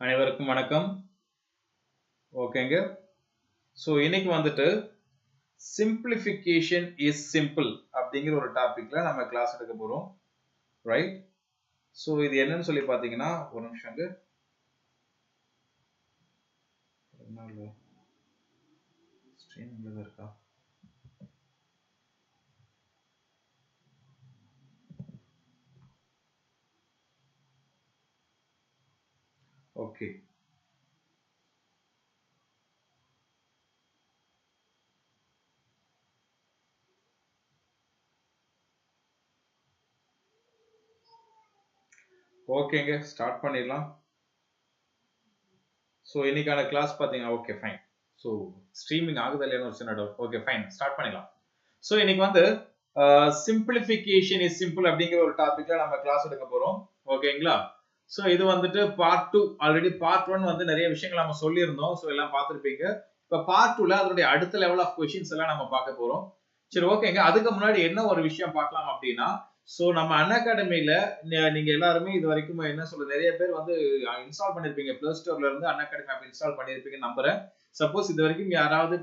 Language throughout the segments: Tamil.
அனைவருக்கும் வணக்கம். ஓகேங்க. ஸோ இன்னைக்கு வந்துட்டு சிம்பிளிஃபிகேஷன் இஸ் சிம்பிள் அப்படிங்கிற ஒரு டாப்பிக்கில் நம்ம கிளாஸ் எடுக்க போகிறோம் ரைட் ஸோ இது என்னன்னு சொல்லி பார்த்தீங்கன்னா ஒரு நிமிஷங்க ஸ்ட்ரீமிங்ல தான் இருக்கா? Okay ஓகேங்க ஸ்டார்ட் பண்ணிடலாம். ஸோ இன்னைக்கான கிளாஸ் பார்த்தீங்கன்னா ஓகே ஃபைன் ஸோ ஸ்ட்ரீமிங் ஆகுது இல்லையான்னு ஒரு சின்ன டவுட் ஓகே ஃபைன் ஸ்டார்ட் பண்ணிடலாம். ஸோ இன்னைக்கு வந்து சிம்பிளிஃபிகேஷன் இஸ் சிம்பிள் அப்படிங்கிற ஒரு டாபிக்ல நம்ம கிளாஸ் எடுக்க போகிறோம் ஓகேங்களா ஸோ இது வந்துட்டு part two already part one வந்து நிறைய விஷயங்கள் நம்ம சொல்லியிருந்தோம். ஸோ எல்லாம் பார்த்துருப்பீங்க. இப்போ பார்ட் டூல அதனுடைய அடுத்த லெவல் ஆஃப் கொஷின்ஸ் எல்லாம் நம்ம பார்க்க போகிறோம் சரி ஓகேங்க அதுக்கு முன்னாடி என்ன ஒரு விஷயம் பார்க்கலாம் அப்படின்னா ஸோ நம்ம அன் அகாடமியில நீங்க எல்லாருமே இது வரைக்கும் என்ன சொல்ல நிறைய பேர் வந்து இன்ஸ்டால் பண்ணிருப்பீங்க. பிளே ஸ்டோர்ல இருந்து அன் அகாடமி ஆப் இன்ஸ்டால் பண்ணிருப்பீங்க நம்புறேன். சப்போஸ் இது வரைக்கும் யாராவது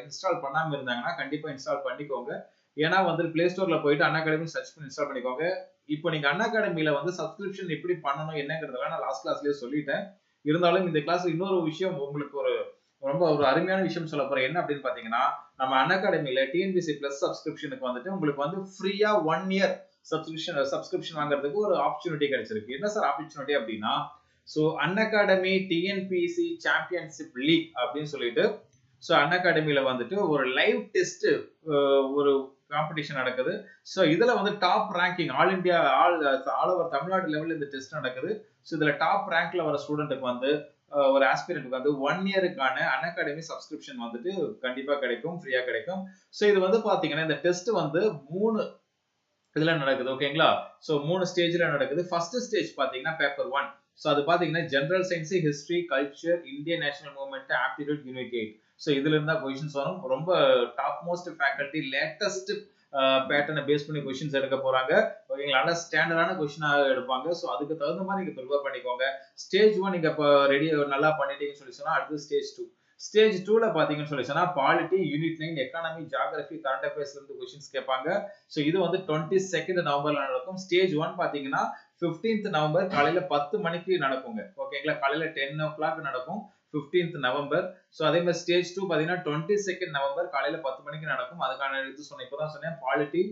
இன்ஸ்டால் பண்ணாம இருந்தாங்கன்னா கண்டிப்பா இன்ஸ்டால் பண்ணிக்கோங்க. ஏன்னா வந்து பிளே ஸ்டோர்ல போயிட்டு அன் அகாடமி சர்ச் பண்ணி இன்ஸ்டால் பண்ணிக்கோங்க. இப்போ நீங்க அன் அகாடமியில வந்து சப்ஸ்கிரிப்ஷன் எப்படி பண்ணணும் என்னங்கிறதெல்லாம் நான் லாஸ்ட் கிளாஸ்லயே சொல்லிட்டேன். இருந்தாலும் இந்த கிளாஸ் இன்னொரு விஷயம் உங்களுக்கு ஒரு ரொம்ப ஒரு அருமையான விஷயம் சொல்ல போறேன். என்ன அப்படின்னு பாத்தீங்கன்னா நம்ம அன் அகாடமியில டிஎன்பிசி பிளஸ் சப்ஸ்கிரிப்ஷனுக்கு வந்துட்டு உங்களுக்கு வந்து ஃப்ரீயா ஒன் இயர் சப்ஸ்கிரிப்ஷன் சப்ஸ்கிரிப்ஷன் வாங்குறதுக்கு ஒரு ஆப்பர்ச்சுனிட்டி கிடைச்சிருக்கு. என்ன சார் ஆப்பர்ச்சுனிட்டி அப்படின்னா so Unacademy TNPSC championship league அப்படின்னு சொல்லிட்டு ஸோ அன் அகாடமியில வந்துட்டு ஒரு லைவ் டெஸ்ட் ஒரு காம்படிஷன் நடக்குது. ஸோ இதில் வந்து top ranking all India all all over Tamil Nadu லெவலில் இந்த டெஸ்ட் நடக்குது. ஸோ இதில் டாப் ரேங்க்ல வர ஸ்டூடெண்ட்டுக்கு வந்து ஒரு ஆஸ்பிரண்ட்டுக்கு வந்து ஒன் இயருக்கான அன் அகாடமி சப்ஸ்கிரிப்ஷன் வந்துட்டு கண்டிப்பாக கிடைக்கும் ஃப்ரீயாக கிடைக்கும். ஸோ இது வந்து பார்த்தீங்கன்னா இந்த டெஸ்ட் வந்து மூணு இதுல நடக்குது ஓகேங்களா ஸோ மூணு ஸ்டேஜ்ல நடக்குது. ஃபர்ஸ்ட் ஸ்டேஜ் பார்த்தீங்கன்னா பேப்பர் ஒன் ஸோ அது பாத்தீங்கன்னா general science history culture Indian national movement aptitude unit eight so இதுல இருந்தா கொஷின்ஸ் வரும். ரொம்ப டாப் மோஸ்ட் ஃபேக்கல்ட்டி லேட்டஸ்ட் பேட்டர்னை பேஸ் பண்ணி கொஷின்ஸ் எடுக்க போறாங்க. ஓகேங்களா? நல்ல ஸ்டாண்டர்டான கொஷினாக எடுப்பாங்க. ஸோ அதுக்கு தகுந்த மாதிரி நீங்க ப்ரிப்பேர் பண்ணிக்கோங்க. ஸ்டேஜ் ஒன் நீங்க இப்போ ரெடி நல்லா பண்ணிட்டீங்கன்னு சொல்லி சொன்னா அடுத்து ஸ்டேஜ் டூ ஸ்டேஜ் டூல பாத்தீங்கன்னு சொல்லி சொன்னா polity unit nine economy geography current அஃபேர்ஸ்ல இருந்து கொஸ்டின்ஸ் கேட்பாங்க. ஸோ இது வந்து டுவெண்ட்டி செகண்ட் நவம்பர்ல நடக்கும். ஸ்டேஜ் ஒன் பாத்தீங்கன்னா பிப்டீன்த் நவம்பர் காலையில பத்து மணிக்கு நடக்குங்க. ஓகேங்களா? காலையில டென் ஓ கிளாக் நடக்கும். ஃபிஃப்டீன்த் நவம்பர் ஸோ அதே மாதிரி ஸ்டேஜ் டூ பார்த்தீங்கன்னா டுவெண்ட்டி செகண்ட் நவம்பர் காலையில பத்து மணிக்கு நடக்கும். அதுக்கான இது சொன்னேன் இப்போதான் சொன்னேன் polity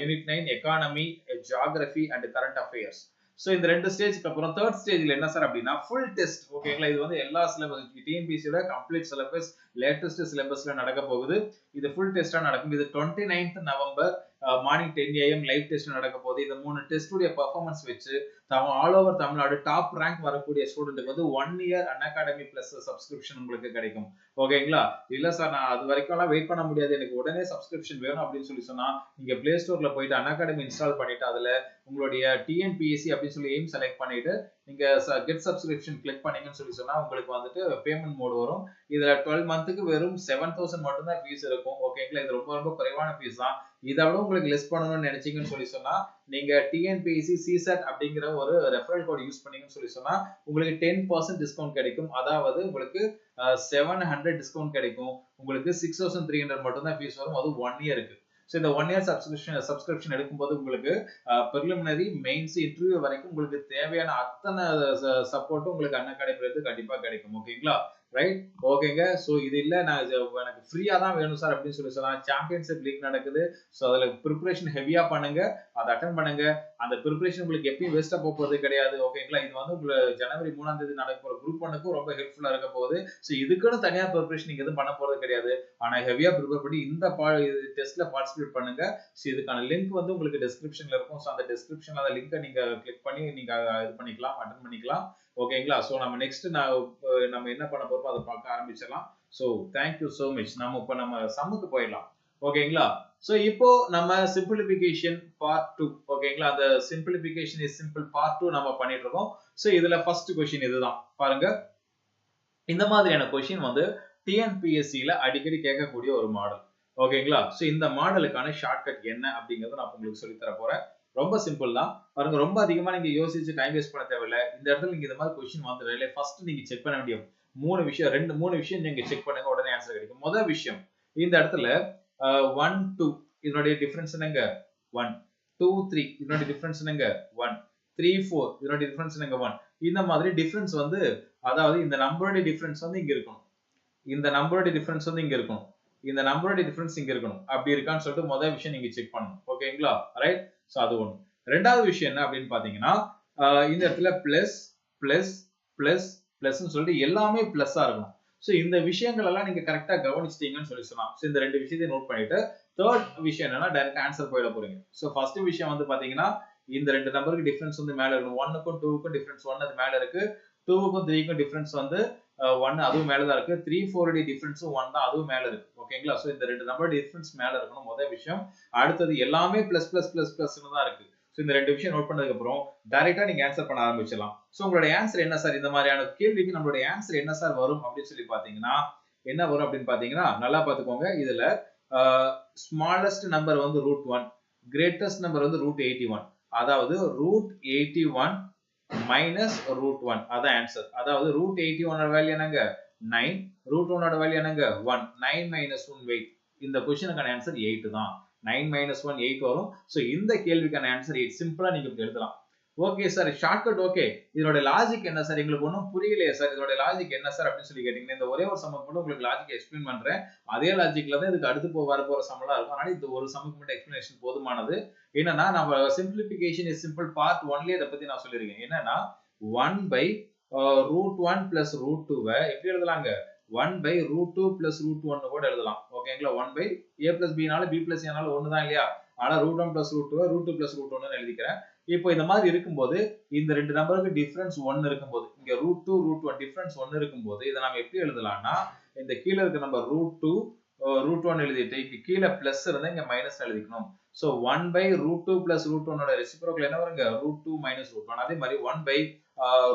unit nine economy geography and current affairs so இந்த ரெண்டு ஸ்டேஜ்க்கு அப்புறம் தேர்ட் ஸ்டேஜ்ல என்ன சார் அப்படின்னா ஃபுல் டெஸ்ட் ஓகேங்களா இது வந்து எல்லா சிலபஸ் டிஎன்பிசியோட கம்ப்ளீட் சிலபஸ் லேட்டஸ்ட் சிலபஸ்ல நடக்க போகுது. இது ஃபுல் டெஸ்ட்டாக நடக்கும். இது twenty ninth November morning ten AM live test நடக்க போகுது. இந்த மூணு டெஸ்டுடைய பர்ஃபார்மன்ஸ் வச்சு all over Tamil Nadu top rank வரக்கூடிய ஸ்டூடெண்ட்டுக்கு வந்து one year Unacademy plus subscription உங்களுக்கு கிடைக்கும். ஓகேங்களா இல்ல சார் நான் அது வரைக்கும் எல்லாம் வெயிட் பண்ண முடியாது. எனக்கு உடனே சப்ஸ்கிரிப்ஷன் வேணும் அப்படின்னு சொல்லி சொன்னா நீங்க பிளே ஸ்டோர்ல போயிட்டு அன் அகாடமி இன்ஸ்டால் பண்ணிட்டு அதுல உங்களுடைய டிஎன்பிஎஸ்சி அப்படின்னு சொல்லி எய்ம் செலக்ட் பண்ணிட்டு நீங்க கெட் சப்ஸ்கிரிப்ஷன் கிளிக் பண்ணீங்கன்னு சொல்லி சொன்னா உங்களுக்கு வந்துட்டு பேமெண்ட் மோட் வரும். இதுல டுவெல் மந்த்துக்கு வெறும் செவன் தௌசண்ட் மட்டும் தான் ஃபீஸ் இருக்கும் ஓகேங்களா இது ரொம்ப ரொம்ப குறைவான ஃபீஸ் தான். இதை விட உங்களுக்கு லெஸ் பண்ணணும்னு நினைச்சீங்கன்னு சொல்லி சொன்னா நீங்க டிஎன்பிஎஸ்சி சிசெட் அப்படிங்கிற ஒரு ரெஃபரல் கோட் யூஸ் பண்ணீங்கன்னு சொல்லி சொன்னா உங்களுக்கு டென் பர்சன்ட் டிஸ்கவுண்ட் கிடைக்கும். அதாவது உங்களுக்கு செவன் ஹண்ட்ரட் டிஸ்கவுண்ட் கிடைக்கும். உங்களுக்கு சிக்ஸ் தௌசண்ட் த்ரீ ஹண்ட்ரட் மட்டும் தான் ஃபீஸ் வரும். அது ஒன் இயருக்கு ஸோ இந்த ஒன் இயர் சப்ஸ்கிரிப்ஷன் சப்ஸ்கிரிப்ஷன் எடுக்கும்போது உங்களுக்கு ப்ரிலிமினரி மெயின்ஸ் இன்டர்வியூ வரைக்கும் உங்களுக்கு தேவையான அத்தனை uh, சப்போர்ட்டும் உங்களுக்கு அன் அகாடமிலேருந்து கண்டிப்பாக கிடைக்கும். ஓகேங்களா ரைட் ஓகேங்க ஸோ இது இல்லை. நான் எனக்கு ஃப்ரீயாக தான் வேணும் சார் அப்படின்னு சொல்லி சொல்லலாம் சாம்பியன்ஷிப் லீக் நடக்குது. ஸோ அதில் ப்ரிப்பரேஷன் ஹெவியாக பண்ணுங்க. அதை அட்டன் பண்ணுங்க. அந்த ப்ரிப்பரேஷன் உங்களுக்கு எப்பயும் வேஸ்ட்டாக போக போகிறது கிடையாது. ஓகேங்களா இது வந்து உங்களுக்கு ஜனவரி மூணாம் தேதி நடக்க போகிற குரூப் ஒன்றுக்கும் ரொம்ப ஹெல்ப்ஃபுல்லாக இருக்க போகுது. ஸோ இதுக்குன்னு தனியாக ப்ரிப்பரேஷன் நீங்கள் எதுவும் பண்ண போகிறது கிடையாது. ஆனால் ஹெவியாக ப்ரிப்பேர் பண்ணி இந்த பா டெஸ்ட்டில் பார்ட்டிசிபேட் பண்ணுங்க. ஸோ இதுக்கான லிங்க் வந்து உங்களுக்கு டிஸ்கிரிப்ஷனில் இருக்கும். ஸோ அந்த டிஸ்கிரிப்ஷனில் அந்த லிங்கை நீங்கள் கிளிக் பண்ணி நீங்கள் இது பண்ணிக்கலாம் அட்டன் பண்ணிக்கலாம். ஓகேங்களா ஸோ நம்ம நெக்ஸ்ட் நான் நம்ம என்ன பண்ண போறோமோ அதை பார்க்க ஆரம்பிச்சிடலாம். ஸோ தேங்க்யூ ஸோ மச் நம்ம இப்போ நம்ம சம்முக்கு போயிடலாம். ஓகேங்களா ஸோ இப்போ நம்ம சிம்பிளிபிகேஷன் பார்ட் டூ ஓகேங்களா அந்த simplification is simple part two நம்ம பண்ணிட்டு இருக்கோம் ஸோ இதுல ஃபர்ஸ்ட் கொஸ்டின் இதுதான். பாருங்க. இந்த மாதிரியான கொஸ்டின் வந்து டிஎன்பிஎஸ்சியில அடிக்கடி கேட்கக்கூடிய ஒரு மாடல் ஓகேங்களா ஸோ இந்த மாடலுக்கான ஷார்ட்கட் என்ன அப்படிங்கறத நான் உங்களுக்கு சொல்லி தர போறேன். ரொம்ப சிம்பிள் தான். பாருங்க ரொம்ப அதிகமா நீங்க யோசிச்சு டைம் வேஸ்ட் பண்ண தேவையில்ல. இந்த இடத்துல நீங்க இந்த மாதிரி கொஸ்டின் வந்துடல ஃபர்ஸ்ட் நீங்க செக் பண்ண வேண்டிய மூணு விஷயம் ரெண்டு மூணு விஷயம் நீங்க செக் பண்ணுங்க உடனே ஆன்சர் கிடைக்கும். முதல் விஷயம் இந்த இடத்துல ஒன் டூ இதனுடைய டிஃபரன்ஸ் என்னங்க? ஒன் டூ த்ரீ இதனுடைய டிஃபரன்ஸ் என்னங்க? ஒன் த்ரீ ஃபோர் இதனுடைய டிஃபரன்ஸ் என்னங்க? ஒன் இந்த மாதிரி டிஃபரன்ஸ் வந்து அதாவது இந்த நம்பருடைய டிஃபரன்ஸ் வந்து இங்க இருக்கணும். இந்த நம்பருடைய டிஃபரன்ஸ் வந்து இங்க இருக்கணும். இந்த நம்பருடைய டிஃபரன்ஸ் இங்க இருக்கணும். அப்படி இருக்கான்னு சொல்லிட்டு முதல் விஷயம் நீங்க செக் பண்ணணும். ஓகேங்களா ரைட் ஸோ அது ஒண்ணு. ரெண்டாவது விஷயம் என்ன அப்படின்னு பார்த்தீங்கன்னா இந்த இடத்துல பிளஸ் பிளஸ் பிளஸ் பிளஸ்ன்னு சொல்லிட்டு எல்லாமே பிளஸ்ஸா இருக்கணும். ஸோ இந்த விஷயங்கள் எல்லாம் நீங்க கரெக்டா கவனிச்சிட்டீங்கன்னு சொல்லி சொல்லலாம். ஸோ இந்த ரெண்டு விஷயத்தையும் நோட் பண்ணிட்டு தேர்ட் விஷயம் என்னன்னா டைரக்ட் ஆன்சர் போயிட போறீங்க. ஸோ ஃபர்ஸ்ட் விஷயம் வந்து பாத்தீங்கன்னா இந்த ரெண்டு நம்பருக்கு டிஃபரன்ஸ் வந்து மேல இருக்கணும். ஒன்னுக்கும் டூவுக்கும் டிஃபரன்ஸ் ஒன் அது மேல இருக்கு. டூவுக்கும் த்ரீக்கும் டிஃபரன்ஸ் வந்து ஒன் அதுவும் மேல தான் இருக்கு த்ரீ ஃபோருடைய டிஃபரன்ஸும் ஒன் தான் அதுவும் மேல இருக்கு. ஓகேங்களா ஸோ இந்த ரெண்டு நம்பர் டிஃபரன்ஸ் மேல இருக்கணும் முதல் விஷயம். அடுத்தது எல்லாமே பிளஸ் பிளஸ் பிளஸ் பிளஸ்னு தான் இருக்கு. ஸோ இந்த ரெண்டு விஷயம் நோட் பண்ணதுக்கு அப்புறம் டைரக்டா நீங்க ஆன்சர் பண்ண ஆரம்பிச்சிடலாம். ஸோ உங்களோட ஆன்சர் என்ன சார் இந்த மாதிரியான கேள்விக்கு நம்மளுடைய ஆன்சர் என்ன சார் வரும் அப்படின்னு சொல்லி பாத்தீங்கன்னா என்ன வரும் அப்படின்னு பாத்தீங்கன்னா நல்லா பாத்துக்கோங்க இதுல ஸ்மாலஸ்ட் நம்பர் வந்து ரூட் ஒன் கிரேட்டஸ்ட் நம்பர் வந்து ரூட் எயிட்டி ஒன் அதாவது root eighty one minus root one அதான் ஆன்சர் அதாவது ரூட் எயிட்டி ஒன்னோட வேல்யூ என்னங்க? நைன் ரூட் ஒன்னோட வேல்யூ என்னங்க? One nine minus one wait இந்த கொஸ்டினுக்கான ஆன்சர் எயிட் தான். நைன் மைனஸ் ஒன் எயிட் வரும். ஸோ இந்த கேள்விக்கான ஆன்சர் எயிட் சிம்பிளா நீங்க இப்படி எழுதலாம். ஓகே சார் ஷார்ட்கட் ஓகே இதோட லாஜிக் என்ன சார் எங்களுக்கு ஒன்றும் புரியலையே சார் இதோட லாஜிக் என்ன சார் அப்படின்னு சொல்லி கேட்டீங்கன்னா இந்த ஒரே ஒரு சமக்கு மட்டும் உங்களுக்கு லாஜிக் எக்ஸ்பிளைன் பண்றேன். அதே லாஜிக்ல தான் இதுக்கு அடுத்து போ வர போற சம்பளம் இருக்கும். ஆனால் இந்த ஒரு சமக்கு மட்டும் எக்ஸ்பிளேஷன் போதுமானது. என்னன்னா நம்ம சிம்பிளிபிகேஷன் இஸ் சிம்பிள் பார்ட் ஒன்லயே இதை பத்தி நான் சொல்லியிருக்கேன். என்னன்னா one by root one plus root டூவை எப்படி எழுதலாங்க? One by root two plus root ஒன்னு கூட எழுதலாம். ஓகேங்களா ஒன் பை ஏ பிளஸ் பினால பி பிளஸ் ஏனாலும் ஒன்று தான் இல்லையா? ஆனால் root one plus root two root two plus root ஒன்னு எழுதிக்கிறேன். இப்போ இந்த மாதிரி இருக்கும்போது இந்த ரெண்டு நம்பருக்கு டிஃபரன்ஸ் ஒன்னு இருக்கும்போது இங்க root two root one difference ஒன்னு இருக்கும்போது இதை நம்ம எப்படி எழுதலாம்னா இந்த கீழே இருக்க number root two root one எழுதிட்டு இங்க கீழே பிளஸ் இருந்தா இங்க மைனஸ் எழுதிக்கணும். So one by root two plus root ஒன்னோட ரெசிப்ரோக்கல் என்ன வருங்க? Root two minus root one அதே மாதிரி one by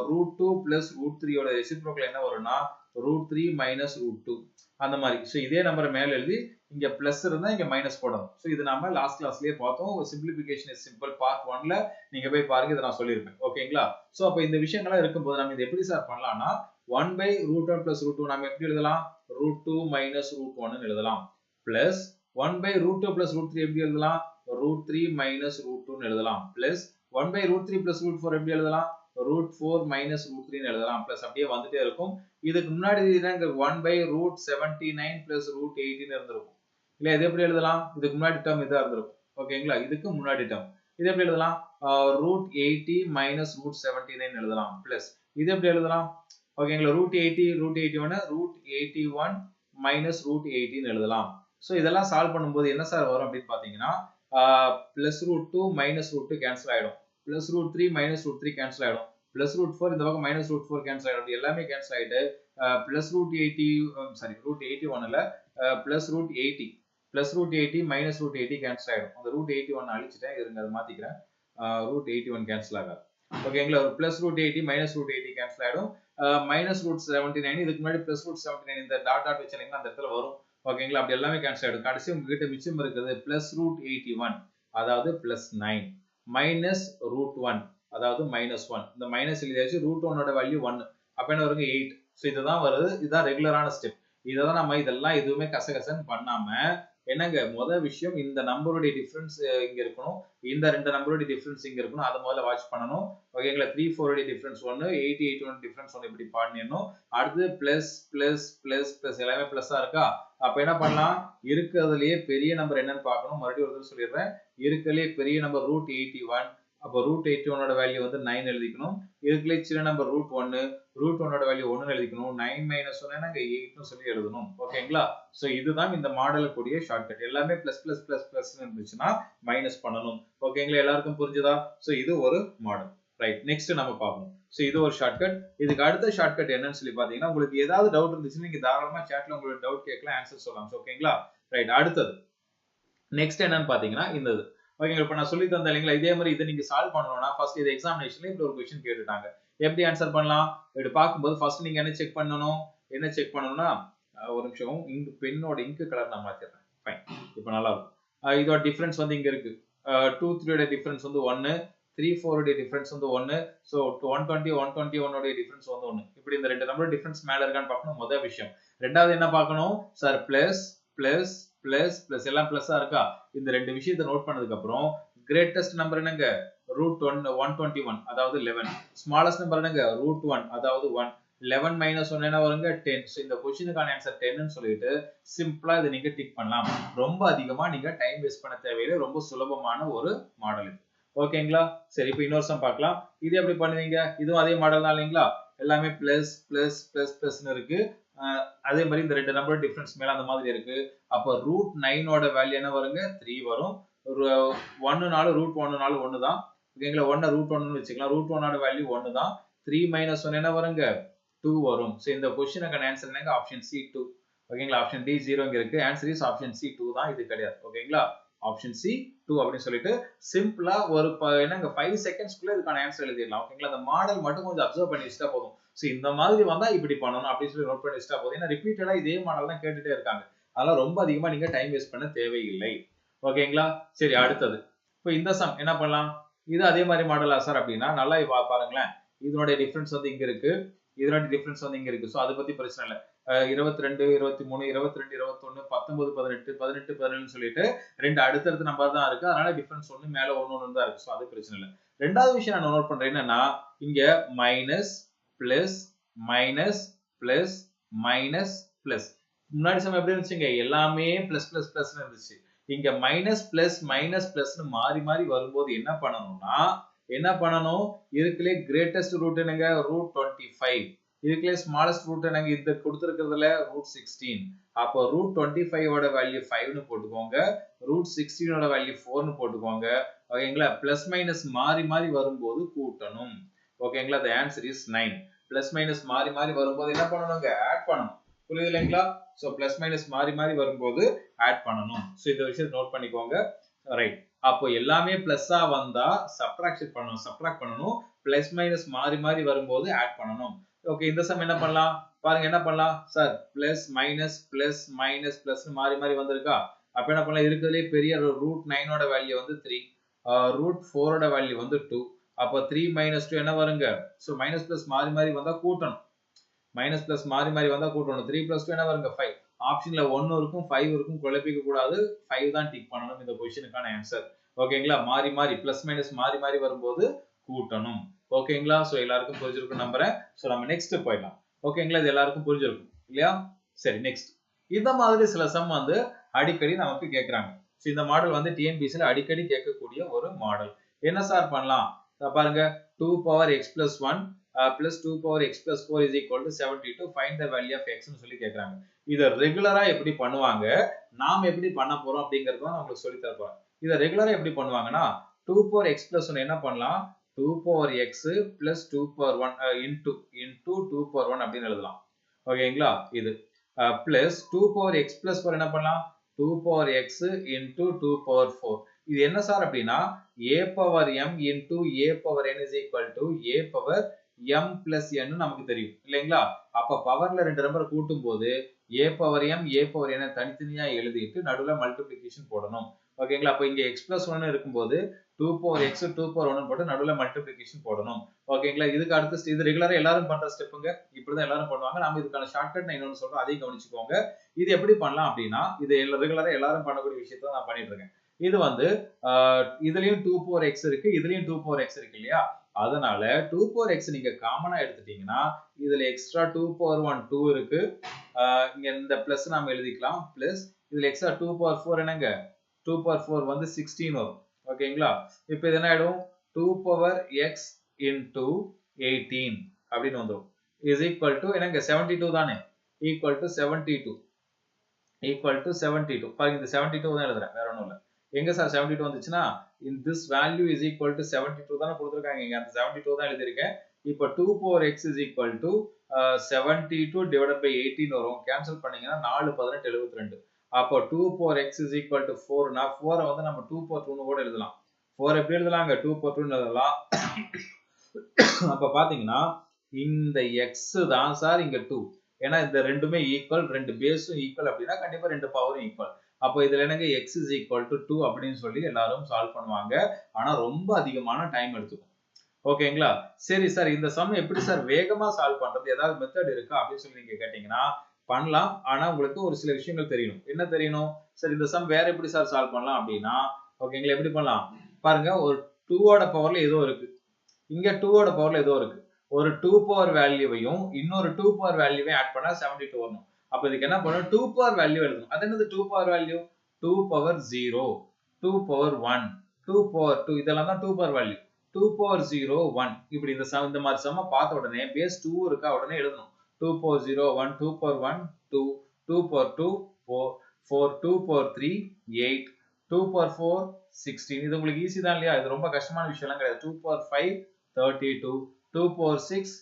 root two plus root த்ரீயோட ரெசிப்ரோக்கல் என்ன வரும்னா root three minus root two அந்த மாதிரி. ஸோ இதே நம்பர் மேலே எழுதி இங்க பிளஸ் இருந்தா இங்க மைனஸ் போடணும். ஸோ இது நம்ம லாஸ்ட் கிளாஸ்லயே பார்த்தோம். சிம்பிளிபிகேஷன் இஸ் சிம்பிள் பார்ட் ஒன்ல நீங்க போய் பாருங்க இதை நான் சொல்லியிருப்பேன். ஓகேங்களா ஸோ அப்போ இந்த விஷயங்கள்லாம் இருக்கும்போது நம்ம இதை எப்படி சார் பண்ணலாம்னா one by root one plus root two நம்ம எப்படி எழுதலாம்? ரூட் டூ மைனஸ் ரூட் ஒன்னு எழுதலாம். Plus one by root two plus root three எப்படி எழுதலாம்? ரூட் த்ரீ மைனஸ் ரூட் டூன்னு எழுதலாம். Plus one by root three plus root four எப்படி எழுதலாம்? ரூட் ஃபோர் மைனஸ் ரூட் த்ரீன்னு எழுதலாம். பிளஸ் அப்படியே வந்துட்டே இருக்கும். இதுக்கு முன்னாடி one by root seventy nine plus root எயிட்டின்னு இருந்திருக்கும். இல்ல இது எப்படி எழுதலாம்? இதுக்கு முன்னாடி டேர்ம் இதா இருந்திருக்கும். ஓகேங்களா இதுக்கு முன்னாடி டேர்ம் இது எப்படி எழுதலாம்? Root eighty minus root seventy nine எழுதலாம். பிளஸ் இது எப்படி எழுதலாம்? ஓகேங்களா root eighty root eighty one root eighty one minus root எயிட்டின்னு எழுதலாம். ஸோ இதெல்லாம் சால்வ் பண்ணும்போது என்ன சார் வரும் அப்படின்னு பார்த்தீங்கன்னா plus root two minus root two cancel ஆயிடும். Plus root three minus root three cancel ஆகிடும் பிளஸ் ரூட் ஃபோர் இந்த பக்கம் மைனஸ் ரூட் ஃபோர் கேன்சல் ஆகிடும் எல்லாமே கேன்சல் ஆகிட்டு plus root eighty sorry root eighty ஒன்ல plus root eighty plus root eighty minus root eighty cancel ஆகிடும் அந்த ரூட் எயிட்டி ஒன் அழிச்சிட்டேன் இருங்க அதை மாத்திக்கிறேன். ரூட் எயிட்டி ஒன் கேன்சல் ஆகாது. ஓகேங்களா ஒரு plus root eighty minus root eighty cancel ஆகிடும் மைனஸ் ரூட் செவன்டி நைன் இதுக்கு முன்னாடி பிளஸ் ரூட் செவன்டி நைன் இந்த டாட் டாட் வச்சிருந்தீங்கன்னா அந்த இடத்துல வரும். ஓகேங்களா அப்படி எல்லாமே கேன்சல் ஆகிடும் கடைசி உங்ககிட்ட மிச்சம் இருக்குது பிளஸ் ரூட் எயிட்டி ஒன் அதாவது plus nine minus root one அதாவது மைனஸ் ஒன் இந்த மைனஸ் எழுதியாச்சு ரூட் ஒன்னோட வேல்யூ ஒன் அப்போ என்ன வருங்க? எயிட் ஸோ இதுதான் வருது. இதுதான் ரெகுலரான ஸ்டெப் இதை தான் நம்ம இதெல்லாம் எதுவுமே கசகசன்னு பண்ணாம என்னங்க முதல் விஷயம் இந்த நம்பருடைய டிஃபரன்ஸ் இங்க இருக்கணும். இந்த ரெண்டு நம்பருடைய டிஃபரன்ஸ் இங்க இருக்கணும். அதை முதல்ல வாட்ச் பண்ணணும். ஓகேங்களா த்ரீ ஃபோருடைய டிஃபரன்ஸ் ஒன்று எயிட்டி எயிட் ஒன் டிஃபரன்ஸ் ஒன்று இப்படி பாடினணும் அடுத்து பிளஸ் பிளஸ் பிளஸ் பிளஸ் எல்லாமே பிளஸ்ஸா இருக்கா? அப்ப என்ன பண்ணலாம்? இருக்கிறதுலயே பெரிய நம்பர் என்னன்னு பார்க்கணும். மறுபடியும் ஒரு தடவை சொல்லிடுறேன். இருக்கிறதுலயே பெரிய நம்பர் ரூட் எயிட்டி ஒன் அப்போ ரூட் எயிட்டி ஒன்னோட வேல்யூ வந்து நைன் எழுதிக்கணும். இதுக்குள்ளே சின்ன நம்பர் ரூட் ஒன்னு ரூட் ஒன்னோட வேல்யூ ஒன்று எழுதிக்கணும். நைன் மைனஸ் ஒன்னு நாங்கள் எயிட்னு சொல்லி எழுதணும். ஓகேங்களா ஸோ இதுதான் இந்த மாடலுக்குரிய ஷார்ட்கட் எல்லாமே பிளஸ் பிளஸ் பிளஸ் பிளஸ் இருந்துச்சுன்னா மைனஸ் பண்ணணும். ஓகேங்களா எல்லாருக்கும் புரிஞ்சுதா? ஸோ இது ஒரு மாடல் ரைட் நெக்ஸ்ட் நம்ம பார்ப்போம். ஸோ இது ஒரு ஷார்ட்கட் இதுக்கு அடுத்த ஷார்ட்கட் என்னன்னு சொல்லி பார்த்தீங்கன்னா உங்களுக்கு ஏதாவது டவுட் இருந்துச்சுன்னா நீங்க தாராளமா சேட்ல உங்களுக்கு டவுட் கேட்கலாம் ஆன்சர் சொல்லலாம். ஓகேங்களா ரைட் அடுத்தது. நெக்ஸ்ட் என்னன்னு பார்த்தீங்கன்னா இந்த ஓகேங்க இப்போ நான் சொல்லி தந்தேன் இல்லைங்களா இதே மாதிரி இதை நீங்க சால்வ் பண்ணணும்னா ஃபர்ஸ்ட் இது எக்ஸாமினேஷன்ல இப்படி ஒரு கொஸ்டின் கேட்டுட்டாங்க. எப்படி ஆன்சர் பண்ணலாம்? இப்படி பார்க்கும்போது ஃபர்ஸ்ட் நீங்க என்ன செக் பண்ணணும்? என்ன செக் பண்ணணும்னா ஒரு நிமிஷம் இங்கு பெண்ணோட இங்கு கலர் நான் மாத்திடுறேன். ஃபைன் இப்போ நல்லா இருக்கும். இதோட டிஃபரன்ஸ் வந்து இங்க இருக்கு. டூ த்ரீயோட டிஃபரன்ஸ் வந்து ஒன்னு த்ரீ ஃபோருடைய டிஃபரன்ஸ் வந்து ஒன்னு so one twenty one twenty ஒன்னோடைய difference வந்து ஒன்று இப்படி இந்த ரெண்டு நம்பர் டிஃபரன்ஸ் மேலே இருக்கான்னு பார்க்கணும் முதல் விஷயம். ரெண்டாவது என்ன பார்க்கணும்? Sir plus plus plus plus எல்லாம் பிளஸ்ஸா இருக்கா? இந்த ரெண்டு விஷயத்தை நோட் பண்ணதுக்கு அப்புறம் கிரேட்டஸ்ட் நம்பர் என்னங்க? Root one one twenty one அதாவது லெவன் ஸ்மாலஸ்ட் நம்பர் என்னங்க? ரூட் ஒன் அதாவது ஒன் லெவன் மைனஸ் ஒன் என்ன வருங்க? டென் ஸோ இந்த கொஸ்டினுக்கான ஆன்சர் டென்னு சொல்லிட்டு சிம்பிளா இதை நீங்க டிக் பண்ணலாம். ரொம்ப அதிகமா நீங்க டைம் வேஸ்ட் பண்ண தேவையில்லை. ரொம்ப சுலபமான ஒரு மாடல் இது. ஓகேங்களா? சரி இப்போ இன்னொரு சம் பார்க்கலாம். இது எப்படி பண்ணுவீங்க? இதுவும் அதே மாடல் தான் இல்லைங்களா? எல்லாமே பிளஸ் பிளஸ் பிளஸ் பிளஸ்னு இருக்கு. அதே மாதிரி இந்த ரெண்டு நம்பர் டிஃபரன்ஸ் மேல அந்த மாதிரி இருக்கு. அப்போ ரூட் நைனோட வேல்யூ என்ன வருங்க? த்ரீ வரும். ஒரு ஒன்னு நாலு ரூட் ஒன்னு நாலு ஒன்னு தான். ஓகேங்களா ஒன்னு ரூட் ஒன்னு வச்சுக்கலாம். ரூட் ஒன்னோட வேல்யூ ஒன்னு தான். த்ரீ மைனஸ் ஒன் என்ன வருங்க? டூ வரும். ஸோ இந்த கொஸ்டினுக்கான ஆன்சர் என்னங்க? ஆப்ஷன் சி டூ ஓகேங்களா ஆப்ஷன் டி ஜீரோங்க இருக்கு. Answer is option C two தான். இது கிடையாது. ஓகேங்களா ஆப்ஷன் சி டூ அப்படின்னு சொல்லிட்டு சிம்பிளா ஒரு என்னங்க ஃபைவ் செகண்ட்ஸ்க்குள்ள இதுக்கான ஆன்சர் எழுதிடலாம். ஓகேங்களா அந்த மாடல் மட்டும் கொஞ்சம் அப்சர்வ் பண்ணி வச்சுட்டா போதும். ஸோ இந்த மாதிரி வந்தா இப்படி பண்ணணும் அப்படின்னு சொல்லி நோட் பண்ணி வச்சுட்டா போதும். ஏன்னா ரிப்பீட்டடா இதே மாடல் தான் கேட்டுட்டே இருக்காங்க. அதெல்லாம் ரொம்ப அதிகமா நீங்க டைம் வேஸ்ட் பண்ண தேவையில்லை. ஓகேங்களா சரி அடுத்தது. இப்போ இந்த சம் என்ன பண்ணலாம்? இது அதே மாதிரி மாடலா சார் அப்படின்னா நல்லா பாருங்களேன். இதனுடைய டிஃபரன்ஸ் வந்து இங்க இருக்கு. இதனுடைய டிஃபரன்ஸ் வந்து இங்க இருக்கு. ஸோ அதை பத்தி பிரச்சனை இல்லை. இருபத்தி ரெண்டு இருபத்தி மூணு இருபத்தி ரெண்டு இருபத்தொன்னு பத்தொன்பது பதினெட்டு பதினெட்டு பதினேழுன்னு சொல்லிட்டு ரெண்டு அடுத்தடுத்த நம்பர் தான் இருக்கு. அதனால டிஃபரன்ஸ் ஒன்று மேல ஒன்று ஒன்று தான் இருக்கு. ஸோ அது பிரச்சனை இல்லை. ரெண்டாவது விஷயம் நான் நோட் பண்றேன் என்னன்னா இங்க minus plus minus plus minus plus முன்னாடி சமயம் எப்படி இருந்துச்சுங்க? எல்லாமே பிளஸ் பிளஸ் பிளஸ் இருந்துச்சு. இங்க மைனஸ் பிளஸ் மைனஸ் பிளஸ்னு மாறி மாறி வரும்போது என்ன பண்ணணும்னா என்ன பண்ணணும்? இருக்குலே கிரேட்டஸ்ட் ரூட் என்னங்க? ரூட் டுவெண்ட்டி ஃபைவ் இதுக்குள்ளே ஸ்மாலஸ்ட் ரூட் என்னங்க இந்த கொடுத்துருக்கிறதுல ரூட் சிக்ஸ்டீன் அப்போ ரூட் டுவெண்ட்டி ஃபைவோட வேல்யூ ஃபைவ்னு போட்டுக்கோங்க. ரூட் சிக்ஸ்டீனோட வேல்யூ ஃபோர்னு போட்டுக்கோங்க. ஓகேங்களா பிளஸ் மைனஸ் மாறி மாறி வரும்போது கூட்டணும். ஓகேங்களா the answer is nine plus minus மாறி மாறி வரும்போது என்ன பண்ணணுங்க? ஆட் பண்ணணும். புரியுது இல்லைங்களா? ஸோ பிளஸ் மைனஸ் மாறி மாறி வரும்போது ஆட் பண்ணணும். ஸோ இந்த விஷயத்தை நோட் பண்ணிக்கோங்க. ரைட் அப்போ எல்லாமே பிளஸ்ஸா வந்தா சப்ராக்ஷன் பண்ணணும் சப்ராக்ட் பண்ணணும். பிளஸ் மைனஸ் மாறி மாறி வரும்போது ஆட் பண்ணணும். ஓகே இந்த சம் என்ன பண்ணலாம்? பாருங்க என்ன பண்ணலாம்? Sir plus minus plus minus plus மாறி மாறி வந்திருக்கா? அப்ப என்ன பண்ணலாம்? இருக்கிறதுலே பெரிய ரூட் நைனோட வேல்யூ வந்து த்ரீ ரூட் ஃபோரோட வேல்யூ வந்து டூ அப்போ த்ரீ மைனஸ் டூ என்ன வருங்க? ஸோ மைனஸ் பிளஸ் மாறி மாறி வந்தா கூட்டணும். மைனஸ் பிளஸ் மாறி மாறி வந்தா கூட்டணும். த்ரீ பிளஸ் டூ என்ன வருங்க? ஃபைவ் ஆப்ஷன்ல ஒன்னு இருக்கும் ஃபைவ் இருக்கும் குழப்பிக்க கூடாது. ஃபைவ் தான் டிக் பண்ணணும் இந்த கொஸ்டினுக்கான ஆன்சர் ஓகேங்களா மாறி மாறி பிளஸ் மைனஸ் மாறி மாறி வரும்போது கூட்டணும். ஓகேங்களா? ஸோ எல்லாருக்கும் புரிஞ்சிருக்கும் நம்புறேன். ஸோ நம்ம நெக்ஸ்ட் போயிடலாம். ஓகேங்களா? இது எல்லாருக்கும் புரிஞ்சிருக்கும். இல்லையா? சரி நெக்ஸ்ட் இந்த மாதிரி சில சம் வந்து அடிக்கடி நமக்கு கேட்கறாங்க ஸோ இந்த மாடல் வந்து டிஎன்பிசியில் அடிக்கடி கேட்கக்கூடிய ஒரு மாடல் என்ன சார் பண்ணலாம்? பாருங்க. Two power X plus one plus two power X plus four is equal to seventy two find the value of எக்ஸ்னு சொல்லி கேட்குறாங்க இதை ரெகுலராக எப்படி பண்ணுவாங்க? நாம் எப்படி பண்ண போகிறோம் அப்படிங்கறத நான் உங்களுக்கு சொல்லி தர இதை ரெகுலராக எப்படி பண்ணுவாங்கன்னா two power x plus one என்ன பண்ணலாம்? Two power x plus two power one into into two power one அப்படின்னு எழுதலாம். ஓகேங்களா இது. Plus two power x plus four என்ன பண்ணலாம்? Two power x into two power four இது என்ன சார் அப்படின்னா? A power m into a power n is equal to a power m plus n நமக்கு தெரியும். இல்லைங்களா? அப்ப பவர்ல ரெண்டு நம்பர் கூட்டும் போது a power m a power என தனித்தனியா எழுதிட்டு நடுவில் மல்டிபிளிகேஷன் போடணும். ஓகேங்களா அப்போ இங்க எக்ஸ் பிளஸ் ஒன்னு இருக்கும்போது two power x two power ஒன்னு போட்டு நடுவில் மல்டிபிளிகேஷன் போடணும். ஓகேங்களா இதுக்கு அடுத்த இது ரெகுலராக எல்லாரும் பண்ற ஸ்டெப்புங்க இப்படிதான் எல்லாரும் பண்ணுவாங்க. நம்ம இதுக்கான ஷார்ட்கட் நான் இன்னொன்று சொல்றேன். அதையும் கவனிச்சுக்கோங்க. இது எப்படி பண்ணலாம் அப்படின்னா இது ரெகுலராக எல்லாரும் பண்ணக்கூடிய விஷயத்த நான் பண்ணிட்டு இருக்கேன். இது வந்து இதுலயும் டூ பவர் எக்ஸ் இருக்கு இதுலயும் டூ பவர் எக்ஸ் இருக்கு இல்லையா? அதனால டூ பவர் எக்ஸ் நீங்க காமனா எடுத்துட்டீங்கன்னா இதுல extra two power one two இருக்கு. இங்க இந்த பிளஸ் நாம எழுதிக்கலாம். பிளஸ் இதுல எக்ஸ்ட்ரா டூ பவர் ஃபோர் என்னங்க? டூ பவர் ஃபோர் வந்து சிக்ஸ்டீன் வரும். ஓகேங்களா? இப்போ இது என்ன ஆயிடும்? Two power x into eighteen அப்படின்னு வந்துடும் இஸ் ஈக்குவல் டு எனக்கு செவன்டி டூ தானே? Equal to seventy two equal to seventy two பாருங்க இந்த செவன்டி டூ தான் எழுதுறேன். வேற ஒன்றும் இல்லை. எங்க சார் செவன்டி டூ வந்துச்சுன்னா in this value is equal to seventy two தானே கொடுத்துருக்காங்க இங்க. அந்த செவன்டி டூ தான் எழுதியிருக்கேன். இப்போ two power x is equal to seventy two divide by eighteen வரும். கேன்சல் பண்ணீங்கன்னா நாலு பதினெட்டு எழுபத்தி ரெண்டு. அப்போ two power x is equal to ஃபோர்னா ஃபோரை வந்து நம்ம டூ போர் டூன்னு கூட எழுதலாம். ஃபோர் எப்படி எழுதலாங்க? டூ போர் டூன்னு எழுதலாம். அப்போ பார்த்தீங்கன்னா இந்த எக்ஸ் தான் சார் இங்கே டூ ஏன்னா இந்த ரெண்டுமே ஈக்குவல் ரெண்டு பேஸும் ஈக்குவல் அப்படின்னா கண்டிப்பாக ரெண்டு பவரும் ஈக்குவல் அப்போ இதில் எனக்கு x is equal to two அப்படின்னு சொல்லி எல்லாரும் சால்வ் பண்ணுவாங்க. ஆனால் ரொம்ப அதிகமான டைம் எடுத்துக்கும். ஓகேங்களா? சரி சார் இந்த சம் எப்படி சார் வேகமாக சால்வ் பண்ணுறது ஏதாவது மெத்தட் இருக்கா அப்படின்னு சொல்லி நீங்கள் கேட்டிங்கன்னா பண்ணலாம். ஆனா உங்களுக்கு ஒரு சில விஷயங்கள் தெரியணும். என்ன தெரியணும்? சார் இந்த சம் வேற எப்படி சார் சால்வ் பண்ணலாம் அப்படின்னா ஓகேங்களா எப்படி பண்ணலாம்? பாருங்க ஒரு டூவோட பவர்ல ஏதோ இருக்கு. இங்க டூவோட பவர்ல ஏதோ இருக்கு. ஒரு டூ பவர் வேல்யூவையும் இன்னொரு டூ பவர் வேல்யூவையும் ஆட் பண்ணா செவன்டி டூ வரணும். அப்ப இதுக்கு என்ன பண்ணணும்? டூ பவர் வேல்யூ எழுதணும். அது என்னது two power value two power zero two power one two power two இதெல்லாம் தான் two power value two power zero one இப்படி இந்த சம் இந்த மாதிரி சம்ம பார்த்த உடனே பேஸ் டூ இருக்கா? உடனே எழுதணும். Two four zero one two four one two two four two four four two four three eight two four four sixteen இது உங்களுக்கு ஈஸி தான் இல்லையா? இது ரொம்ப கஷ்டமான விஷயம்லாம் கிடையாது. Two four five thirty two two four six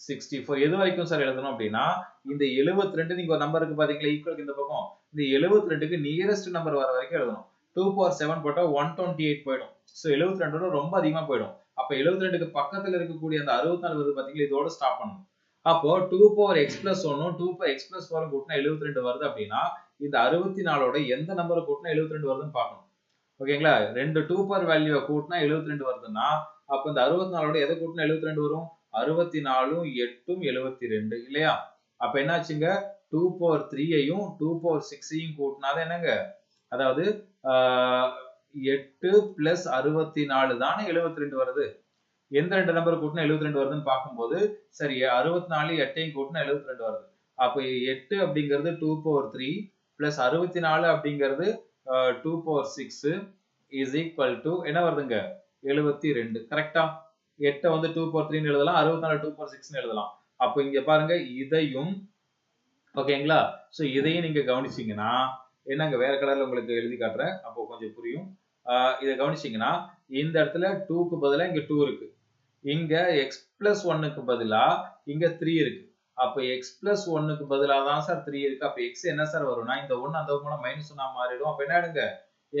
sixty four எது வரைக்கும் சார் எழுதணும் அப்படின்னா இந்த எழுபத்தி ரெண்டு நீங்க ஒரு நம்பருக்கு பார்த்தீங்களா ஈக்குவலுக்கு இந்த பக்கம். இந்த எழுபத்தி ரெண்டுக்கு நியரஸ்ட் நம்பர் வர வரைக்கும் எழுதணும். டூ ஃபோர் செவன் போட்டால் ஒன் டுவெண்ட்டி எயிட் போயிடும். ஸோ எழுபத்தி ரெண்டோட ரொம்ப அதிகமாக போயிடும். அப்போ எழுபத்தி ரெண்டுக்கு பக்கத்துல இருக்கக்கூடிய அந்த அறுபத்தி நாலு வருது பாத்தீங்களா? இதோட ஸ்டாப் பண்ணணும். அப்போ டூ பவர் எக்ஸ் பிளஸ் ஒன்னும் டூ பவர் எக்ஸ் பிளஸ் ஃபோரும் கூட்டினா எழுபத்தி ரெண்டு வருது அப்படின்னா இந்த அறுபத்தி நாலோட எந்த நம்பர் கூட்டினா எழுபத்தி ரெண்டு வருதுன்னு பார்க்கணும். ஓகேங்களா ரெண்டு டூ பவர் வேல்யூவை கூட்டினா எழுபத்தி ரெண்டு வருதுன்னா அப்போ இந்த அறுபத்தி நாலோட எதை கூட்டினா எழுபத்தி ரெண்டு வரும்? அறுபத்தி நாலும் எட்டும் எழுபத்தி ரெண்டு இல்லையா? அப்ப என்னாச்சுங்க? டூ பவர் த்ரீயையும் டூ பவர் சிக்ஸையும் கூட்டினாதான் என்னங்க? அதாவது எட்டு பிளஸ் அறுபத்தி நாலு தானே எழுபத்தி ரெண்டு வருது. எந்த ரெண்டு நம்பர் கூட்டினா எழுபத்தி ரெண்டு வருதுன்னு பார்க்கும்போது சரி அறுபத்தி நாலு எட்டையும் கூட்டினா எழுபத்தி ரெண்டு வருது. அப்போ எட்டு அப்படிங்கிறது டூ பவர் த்ரீ பிளஸ் அறுபத்தி நாலு அப்படிங்கிறது two power six is equal to என்ன வருதுங்க? எழுபத்தி ரெண்டு கரெக்டா எட்டை வந்து டூ பவர் த்ரீன்னு எழுதலாம் அறுபத்தி நாலு டூ பவர் சிக்ஸ்னு எழுதலாம். அப்போ இங்க பாருங்க இதையும் ஓகேங்களா ஸோ இதையும் நீங்க கவனிச்சீங்கன்னா என்னங்க வேற கலர்ல உங்களுக்கு எழுதி காட்டுறேன். அப்போ கொஞ்சம் புரியும். இதை கவனிச்சிங்கன்னா இந்த இடத்துல டூக்கு பதிலாக இங்க டூ இருக்கு. இங்க எக்ஸ் பிளஸ் ஒன்னுக்கு பதிலா இங்க த்ரீ இருக்கு. அப்ப எக்ஸ் பிளஸ் ஒன்னுக்கு பதிலாக தான் சார் த்ரீ இருக்கு. அப்ப எக்ஸ் என்ன சார் வரும்னா இந்த ஒன்னு அந்த மூலம் மைனஸ் ஒன்னா மாறிடும். அப்ப என்ன எடுங்க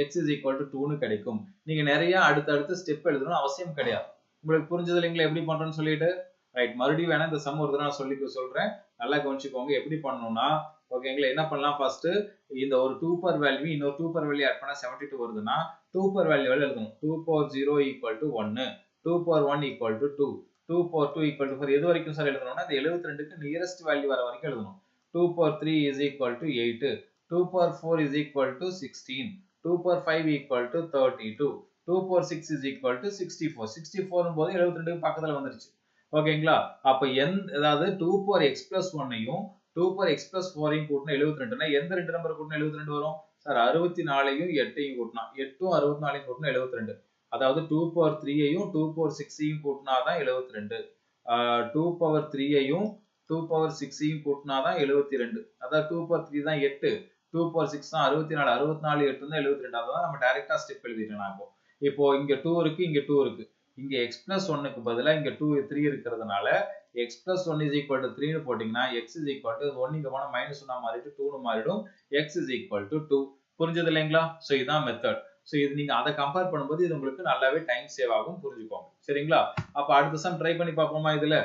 எக்ஸ் இஸ் ஈக்குவல் டு டூன்னு கிடைக்கும். நீங்க நிறைய அடுத்தடுத்து ஸ்டெப் எழுதணும் அவசியம் கிடையாது. உங்களுக்கு புரிஞ்சது இல்லைங்களா எப்படி பண்றோம்னு சொல்லிட்டு? ரைட் மறுபடியும் வேணா இந்த சம் ஒரு தடவை நான் சொல்லி சொல்றேன். நல்லா கவனிச்சுக்கோங்க. எப்படி பண்ணணும்னா ஓகேங்களா என்ன பண்ணலாம் ஃபர்ஸ்ட் இந்த ஒரு டூ பர் வேல்யூ இன்னொரு டூ பர் வேல்யூ ஆட் பண்ணா செவன்டி டூ வருதுன்னா டூ பர் வேல்யூ எழுதணும். Two power zero equal to ஒன்னு two power one equal to two two power two equal to four எது வரைக்கும் சார் எழுதணும்னா இந்த எழுபத்தி ரெண்டுக்கு நியரஸ்ட் வேல்யூ வர வரைக்கும் எழுதணும். Two power three is equal to eight two power four is equal to sixteen two power five equal to thirty two two power six is equal to sixty four sixty four போது எழுபத்தி ரெண்டுக்கு பக்கத்துல வந்துருச்சு. ஓகேங்களா? அப்போ எந் அதாவது டூ பவர் எக்ஸ் பிளஸ் ஒன்னையும் டூ பவர் எக்ஸ் பிளஸ் ஃபோரையும் கூட்டினா எழுபத்தி ரெண்டுனா எந்த ரெண்டு நம்பர் கூட்டினா எழுபத்தி ரெண்டு வரும்? சார் அறுபத்தி நாலையும் எட்டையும் கூட்டினா எட்டும் அறுபத்தி நாலையும் கூட்டினா எழுபத்தி ரெண்டு அதாவது டூ பவர் த்ரீயையும் டூ பவர் சிக்ஸையும் கூட்டினா தான் எழுபத்தி ரெண்டு டூ பவர் த்ரீயையும் டூ பவர் சிக்ஸையும் கூட்டினா தான் எழுபத்தி ரெண்டு அதாவது டூ பவர் த்ரீ தான் எட்டு. டூ பவர் சிக்ஸ் தான் அறுபத்தி நாலு அறுபத்தி நாலு எட்டு தான் எழுபத்தி ரெண்டு அதான் நம்ம டைரக்டா ஸ்டெப் எழுதிட்டேன் நான் இப்போ. இப்போ இங்க டூ இருக்கு இங்க டூ இருக்கு. இங்க எக்ஸ் பிளஸ் ஒன்னுக்கு பதிலாக இங்க டூ த்ரீ இருக்கிறதுனால x plus one is equal to த்ரீனு போட்டிங்கன்னா x is equal to one இங்கே போனால் மைனஸ் ஒன்னாக மாறிட்டு டூனு மாறிடும். X is equal to two புரிஞ்சது இல்லைங்களா? ஸோ இதுதான் மெத்தட் ஸோ இது நீங்க அதை கம்பேர் பண்ணும்போது இது உங்களுக்கு நல்லாவே டைம் சேவ் ஆகும் புரிஞ்சுக்கோங்க சரிங்களா அப்போ அடுத்த சம் ட்ரை பண்ணி பார்ப்போமா இதுல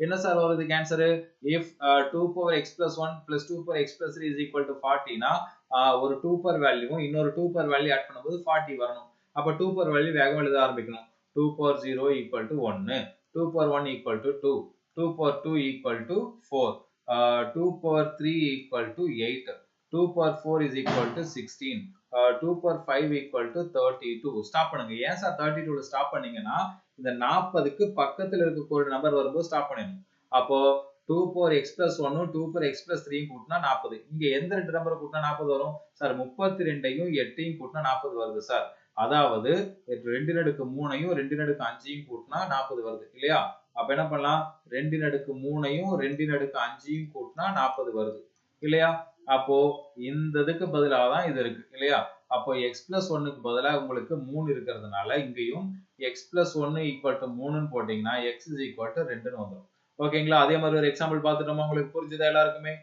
என்ன சார் வருது cancel if two power x plus one plus two power x plus three is equal to ஃபார்ட்டினா ஒரு டூ பர் வேல்யூவும் இன்னொரு டூ பர் வேல்யூ ஆட் பண்ணும்போது ஃபார்ட்டி வரணும் அப்போ டூ பர் வேல்யூ வேகம் எழுத ஆரம்பிக்கணும் two power zero equal to ஒன்னு two power one equal to two two power two equal to four two power three equal to eight two power four is equal to sixteen two power five equal to thirty two stop பண்ணுங்க. ஏன் சார் தேர்ட்டி டூல ஸ்டாப் பண்ணீங்கன்னா இந்த நாற்பதுக்கு பக்கத்தில் இருக்கக்கூடிய நம்பர் வரும்போது ஸ்டாப் பண்ணிடணும். அப்போ டூ பவர் எக்ஸ் பிளஸ் ஒன்னும் டூ பவர் எக்ஸ் பிளஸ் த்ரீயும் கூட்டினா நாற்பது இங்கே எந்த ரெண்டு நம்பரை கூட்டினா நாற்பது வரும்? சார் முப்பத்தி ரெண்டையும் எட்டையும் கூட்டினா நாற்பது வருது சார் அதாவது ரெண்டு நடுக்கு மூணையும் ரெண்டு நடுக்கு அஞ்சையும் கூட்டினா நாற்பது வருது இல்லையா? அப்ப என்ன பண்ணலாம்? ரெண்டு நடுக்கு மூணையும் ரெண்டு நடுக்கு அஞ்சையும் கூட்டினா நாற்பது வருது இல்லையா? அப்போ இந்த இதுக்கு பதிலாக தான் இது இருக்கு இல்லையா? அப்போ எக்ஸ் பிளஸ் ஒன்னுக்கு பதிலாக உங்களுக்கு மூணு இருக்கிறதுனால இங்கேயும் எக்ஸ் பிளஸ் ஒன்னு ஈக்குவல் டு மூணுன்னு போட்டீங்கன்னா எக்ஸ் இஸ் ஈக்குவல் டு ரெண்டுன்னு வந்துடும் ஓகேங்களா அதே மாதிரி ஒரு எக்ஸாம்பிள் பார்த்துட்டோமா? உங்களுக்கு புரிஞ்சுதா எல்லாருக்குமே?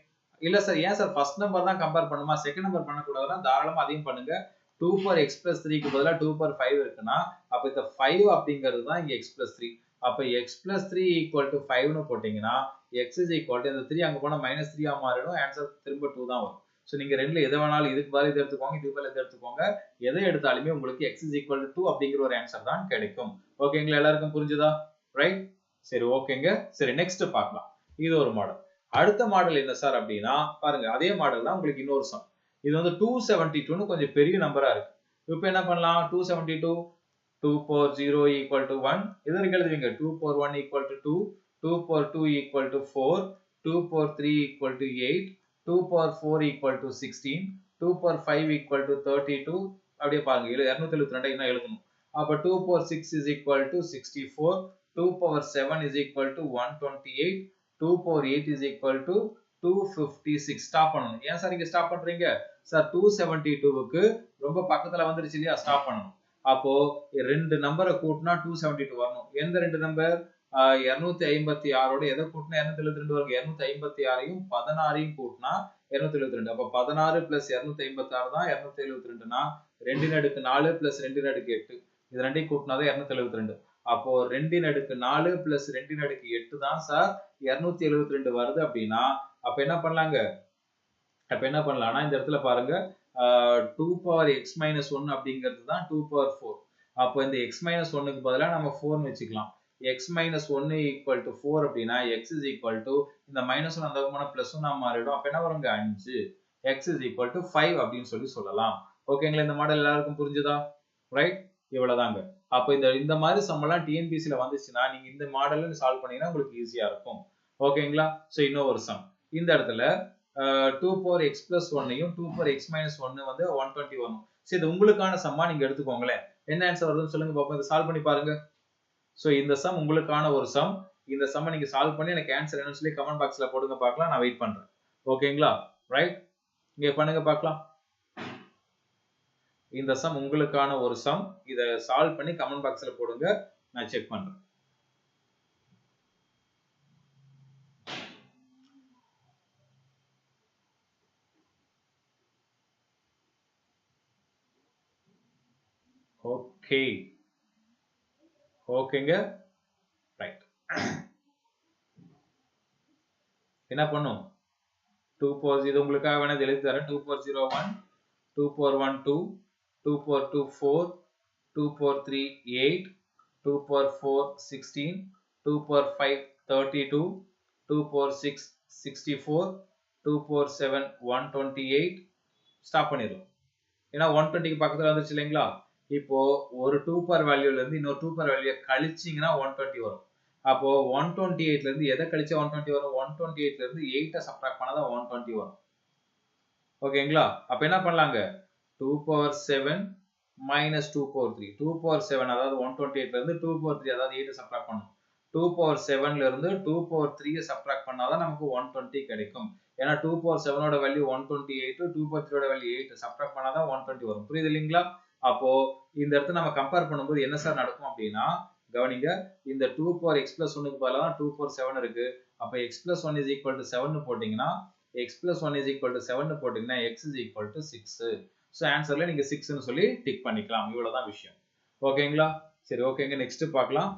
இல்ல சார் ஏன் சார் ஃபர்ஸ்ட் நம்பர் தான் கம்பேர் பண்ணுமா? செகண்ட் நம்பர் பண்ணக்கூடாதுன்னா தாராளமா அதையும் பண்ணுங்க. டூ பர் எக்ஸ் பிளஸ் த்ரீக்கு பதிலாக டூ பர் ஃபைவ் இருக்குன்னா அப்போ இந்த ஃபைவ் அப்படிங்கிறது தான் இங்கே எக்ஸ் பிளஸ் த்ரீ அப்போ x plus three equal to ஃபைவ்னு போட்டிங்கன்னா எக்ஸ் இஸ் ஈக்குவல் டு இந்த த்ரீ அங்கே போனால் மைனஸ் த்ரீயா மாறிடும். ஆன்சர் திரும்ப டூ தான் வரும். ஸோ நீங்க ரெண்டுல எதை வேணாலும் இதுக்கு பதில் இதை எடுத்துக்கோங்க இதுக்கு பதில் எடுத்துக்கோங்க. எதை எடுத்தாலுமே உங்களுக்கு எக்ஸ் இஸ் ஈக்குவல் டூ அப்படிங்கிற ஒரு ஆன்சர் தான் கிடைக்கும். ஓகேங்களா எல்லாருக்கும் புரிஞ்சுதா? ரைட் சரி ஓகேங்க சரி நெக்ஸ்ட் பார்க்கலாம். இது ஒரு மாடல் அடுத்த மாடல் என்ன சார் அப்படின்னா பாருங்க அதே மாடல் தான் உங்களுக்கு இன்னொரு சம் இது வந்து டூ செவன்டி டூன்னு கொஞ்சம் பெரிய நம்பரா இருக்கு. இப்போ என்ன பண்ணலாம்? Two seventy two two four zero equal to one இதற்கு எழுதுவீங்க? Two four one equal to two two four two equal to four two four three equal to eight two four four equal to sixteen two four five equal to thirty two அப்படியே பாருங்க இரநூத்தி எழுபத்தி ரெண்டு இன்னும் எழுதணும். அப்போ two four six is equal to sixty four two power seven is equal to one twenty eight two power eight is equal to two fifty six stop பண்ணணும். ஏன் சார் இங்க ஸ்டாப் பண்ணுறீங்க சார் டூ செவன்டி டூவுக்கு ரொம்ப பக்கத்தில் வந்துருச்சு இல்லையா? ஸ்டாப் பண்ணணும். அப்போ ரெண்டு நம்பரை கூட்டினா டூ செவன்டி டூ வரணும். எந்த ரெண்டு நம்பர் இருநூத்தி ஐம்பத்தி ஆறோட எதை கூட்டினா இரநூத்தி எழுபத்தி ரெண்டு வருங்க. இரநூத்தி ஐம்பத்தி ஆறையும் பதினாறையும் கூட்டினா இரநூத்தி எழுபத்தி ரெண்டு. அப்ப பதினாறு பிளஸ் இரநூத்தி ஐம்பத்தி ஆறு தான் இரநூத்தி எழுபத்தி ரெண்டுனா ரெண்டின் அடுக்கு நாலு பிளஸ் ரெண்டின் அடுக்கு எட்டு. இது ரெண்டையும் கூட்டினாதான் இரநூத்தி எழுபத்தி ரெண்டு. அப்போ ரெண்டின் அடுக்கு நாலு பிளஸ் ரெண்டின் அடுக்கு எட்டு தான் சார் இருநூத்தி எழுபத்தி ரெண்டு வருது அப்படின்னா அப்ப என்ன பண்ணலாங்க? அப்ப என்ன பண்ணலாம்னா இந்த இடத்துல பாருங்க two power x minus one அப்படிங்கிறது தான் டூ பவர் ஃபோர் அப்போ இந்த எக்ஸ் மைனஸ் ஒன்னுக்கு பதிலாக நம்ம ஃபோர்னு வச்சுக்கலாம். எக்ஸ் மைனஸ் ஒன்று ஈக்குவல் டு ஃபோர் அப்படின்னா எக்ஸ் இஸ் ஈக்குவல் டு இந்த மைனஸ் அந்த போன பிளஸ் ஒன் மாறிடும் அப்போ என்ன வருங்க அஞ்சு. X is equal to five அப்படின்னு சொல்லி சொல்லலாம். ஓகேங்களா இந்த மாடல் எல்லாருக்கும் புரிஞ்சுதா? ரைட் இவ்வளவுதாங்க. அப்போ இந்த இந்த மாதிரி சம்மெல்லாம் டிஎன்பிசில வந்துச்சுன்னா நீங்கள் இந்த மாடல்ல சால்வ் பண்ணீங்கன்னா உங்களுக்கு ஈஸியாக இருக்கும். ஓகேங்களா ஸோ இன்னும் ஒரு சம் இந்த இடத்துல டூ ஃபோர் எக்ஸ் பிளஸ் ஒன்னையும் டூ ஃபோர் எக்ஸ் மைனஸ் ஒன்னு வந்து ஒன் டுவெண்ட்டி வரும். சரி இது உங்களுக்கான சம்மா நீங்க எடுத்துக்கோங்களேன். என்ன ஆன்சர் வருதுன்னு சொல்லுங்க பாப்போம். இதை சால்வ் பண்ணி பாருங்க. ஸோ இந்த சம் உங்களுக்கான ஒரு சம் இந்த சம்மை நீங்க சால்வ் பண்ணி எனக்கு ஆன்சர் என்னன்னு சொல்லி கமெண்ட் பாக்ஸ்ல போடுங்க பார்க்கலாம். நான் வெயிட் பண்றேன். ஓகேங்களா ரைட் இங்க பண்ணுங்க பார்க்கலாம். இந்த சம் உங்களுக்கான ஒரு சம் இதை சால்வ் பண்ணி கமெண்ட் பாக்ஸ்ல போடுங்க. நான் செக் பண்றேன். ஓகே ஓகேங்க. ரைட் என்ன பண்ணும்? டூ ஃபோர் இது உங்களுக்காக வேணால் எழுதி தரேன். Two four zero one two four one two two four two four two four three eight two four four sixteen two four five thirty two two four six sixty four two four seven one twenty eight stop பண்ணிடும் ஏன்னா ஒன் டுவெண்ட்டிக்கு பக்கத்தில் வந்துருச்சு இல்லைங்களா? இப்போ ஒரு டூ பர் வேல்யூல இருந்து இன்னொரு டூ பர் வேல்யூ கழிச்சிங்கன்னா ஒன் டுவெண்ட்டி வரும். அப்போ ஒன் டுவெண்ட்டி எயிட்ல இருந்து எதை கழிச்சா ஒன் டுவெண்ட்டி வரும்? ஒன் டுவெண்ட்டி எயிட்ல இருந்து எயிட்டை சப்ராக்ட் பண்ணாதான் ஒன் டுவெண்ட்டி வரும். ஓகேங்களா அப்ப என்ன பண்ணலாங்க? Two power seven minus two power three two power seven அதாவது ஒன் டுவெண்ட்டி எயிட்ல இருந்து டூ பவர் த்ரீ அதாவது எயிட்டை சப்ராக்ட் பண்ணும் டூ பவர் செவன்ல இருந்து டூ பவர் த்ரீயை சப்ராக்ட் பண்ணாதான் நமக்கு ஒன் டுவெண்ட்டி கிடைக்கும். ஏன்னா two power செவனோட value one twenty eight two power த்ரீயோட வேல்யூ எயிட் சப்ராக்ட் பண்ணாதான் ஒன் டுவெண்ட்டி வரும். புரியுது இல்லைங்களா? அப்போ இந்த இடத்துல நம்ம கம்பேர் பண்ணும்போது என்ன சார் நடக்கும் அப்படின்னா கவனிங்க இந்த டூ பவர் எக்ஸ் பிளஸ் ஒன்னுக்கு பதிலாக டூ ஃபோர் செவன் இருக்கு. அப்போ x plus one is equal to seven போட்டீங்கன்னா x plus one is equal to seven போட்டீங்கன்னா x is equal to six so ஆன்சர்ல நீங்க சிக்ஸ்னு சொல்லி டிக் பண்ணிக்கலாம். இவ்வளவுதான் விஷயம். ஓகேங்களா சரி ஓகேங்க நெக்ஸ்ட் பார்க்கலாம்.